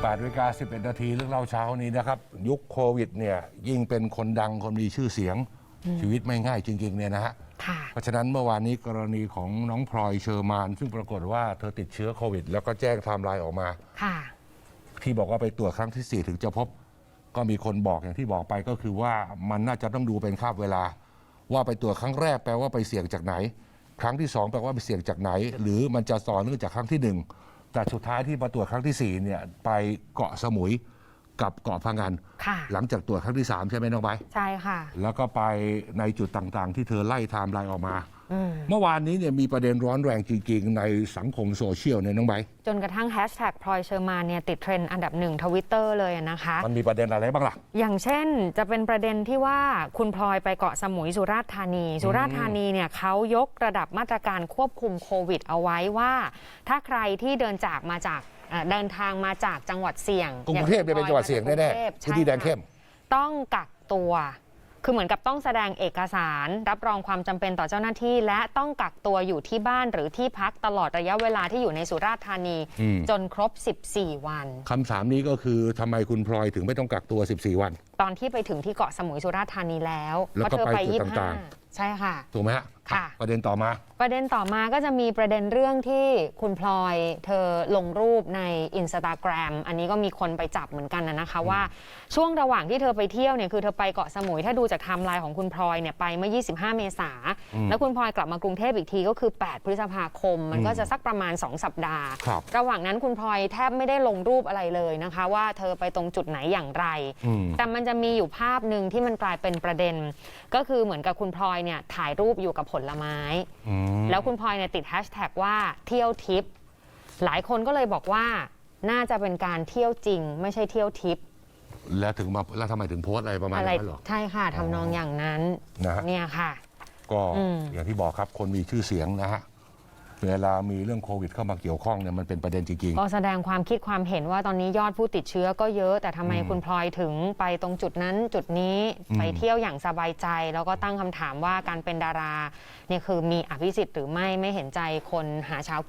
8นาฬิกา11 นาทีเรื่องเล่าเช้านี้นะครับ ยุคโควิดเนี่ยยิ่งเป็นคนดังคนมีชื่อเสียง ชีวิตไม่ง่ายจริง ๆ เนี่ยนะฮะค่ะเพราะฉะนั้นเมื่อวานนี้กรณีของน้องพลอยเชอร์มาน ซึ่งปรากฏว่าเธอติดเชื้อโควิด แล้วก็แจ้งไทม์ไลน์ออกมาค่ะที่บอกว่าไปตรวจครั้งที่ 4 ถึงจะพบ ก็มีคนบอกอย่างที่บอกไปก็คือว่ามันน่าจะต้องดูเป็นคาบเวลา ว่าไปตรวจครั้งแรกแปลว่าไปเสี่ยงจากไหน ครั้งที่สองแปลว่าไปเสี่ยงจากไหน หรือมันจะต่อเนื่องจากครั้งที่หนึ่ง แต่สุดท้ายที่มาตรวจครั้งที่สี่เนี่ย ไปเกาะสมุยกับเกาะพังงานค่ะ หลังจากตรวจครั้งที่สามใช่ไหมน้องใบร์ทใช่ค่ะ แล้วก็ไปในจุดต่างๆ ที่เธอไล่ไทม์ไลน์ออกมาอืม เมื่อวานนี้เนี่ยมีประเด็นร้อนแรงจริง ๆ ในสังคมโซเชียลเนี่ยน้องใบร์ทจนกระทั่งแฮชแท็กพลอยเชอร์มานเนี่ยติดเทรนด์อันดับหนึ่งทวิตเตอร์เลยนะคะ มันมีประเด็นอะไรบ้างล่ะ อย่างเช่นจะเป็นประเด็นที่ว่าคุณพลอยไปเกาะสมุยสุราษฎร์ธานี สุราษฎร์ธานีเนี่ยเขายกระดับมาตรการควบคุมโควิด เอาไว้ว่า ถ้าใครที่เดินจากมาจากเอ่อเดินทางมาจากจังหวัดเสี่ยงกรุงเทพเนี่ยเป็นจังหวัดเสี่ยงแน่ๆพื้นที่แดงเข้มต้องกักตัว คือเหมือนกับต้องแสดงเอกสาร รับรองความจำเป็นต่อเจ้าหน้าที่ และต้องกักตัวอยู่ที่บ้านหรือที่พักตลอดระยะเวลาที่อยู่ในสุราษฎร์ธานีอืมจนครบ 14 วันคำถามนี้ก็คือทำไมคุณพลอยถึงไม่ต้องกักตัว 14 วัน ตอนที่ไปถึงที่เกาะสมุยสุราษฎร์ธานีแล้วแล้วก็เพราะเธอไปไปจุดยี่ต่าห้างใช่ค่ะถูกไหมฮะ ค่ะ ประเด็นต่อมา ประเด็นต่อมาก็จะมีประเด็นเรื่องที่คุณพลอยเธอลงรูปใน Instagram อันนี้ก็มีคนไปจับเหมือนกันนะนะคะว่าช่วงระหว่างที่เธอไปเที่ยวเนี่ยคือเธอไปเกาะสมุยถ้าดูจากไทม์ไลน์ของคุณพลอยเนี่ยไปเมื่อ 25 เมษาอืมแล้วคุณพลอยกลับมากรุงเทพอีกทีก็คือ 8 พฤษภาคม มันก็จะสักประมาณ 2 สัปดาห์ครับระหว่างนั้นคุณพลอยแทบไม่ได้ลงรูปอะไรเลยนะคะ ว่าเธอไปตรงจุดไหนอย่างไรอืมแต่มันจะมีอยู่ภาพหนึ่งที่มันกลายเป็นประเด็น ก็คือเหมือนกับคุณพลอยเนี่ยถ่ายรูปอยู่กับผลไม้ อืมแล้วคุณพลอยเนี่ยติดแฮชแท็กว่าเที่ยวทิป หลายคนก็เลยบอกว่าน่าจะเป็นการเที่ยวจริง ไม่ใช่เที่ยวทิปแล้วถึงมาแล้วทำไมถึงโพสต์อะไรประมาณอะไรนั้นเหรอ ใช่ค่ะทำนองอย่างนั้นนะฮะ เนี่ยค่ะ ก็อืม อย่างที่บอกครับคนมีชื่อเสียงนะฮะ เวลามีเรื่องโควิดเข้ามาเกี่ยวข้องเนี่ยมันเป็นประเด็นจริง ก็แสดงความคิดความเห็นว่าตอนนี้ยอดผู้ติดเชื้อก็เยอะแต่ทำไมอืมคุณพลอยถึงไปตรงจุดนั้นจุดนี้อืมไปเที่ยวอย่างสบายใจ แล้วก็ตั้งคำถามว่าการเป็นดาราเนี่ยคือมีอภิสิทธิ์หรือไม่ไม่เห็นใจคนหาเช้า